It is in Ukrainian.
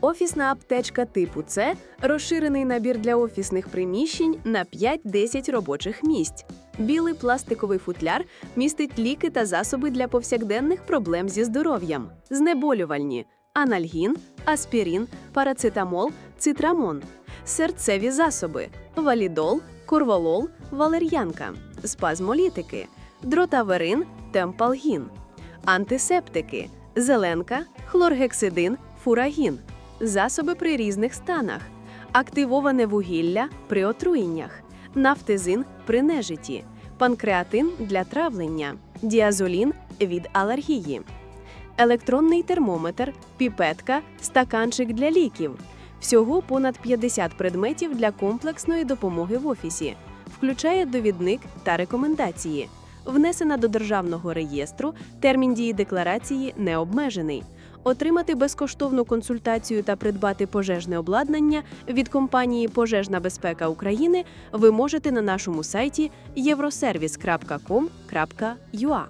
Офісна аптечка типу С розширений набір для офісних приміщень на 5-10 робочих місць. Білий пластиковий футляр містить ліки та засоби для повсякденних проблем зі здоров'ям, знеболювальні, анальгін, аспірин, парацетамол, цитрамон, серцеві засоби, валідол, корвалол, валер'янка, спазмолітики, дротаверин, темпалгін, антисептики, зеленка, хлоргексидин, фурагін, засоби при різних станах, активоване вугілля при отруєннях, нафтизин при нежиті, панкреатин для травлення, діазолін від алергії, електронний термометр, піпетка, стаканчик для ліків. Всього понад 50 предметів для комплексної допомоги в офісі, включає довідник та рекомендації. Внесена до державного реєстру, термін дії декларації не обмежений. Отримати безкоштовну консультацію та придбати пожежне обладнання від компанії Пожежна безпека України ви можете на нашому сайті євросервіс.com.ua.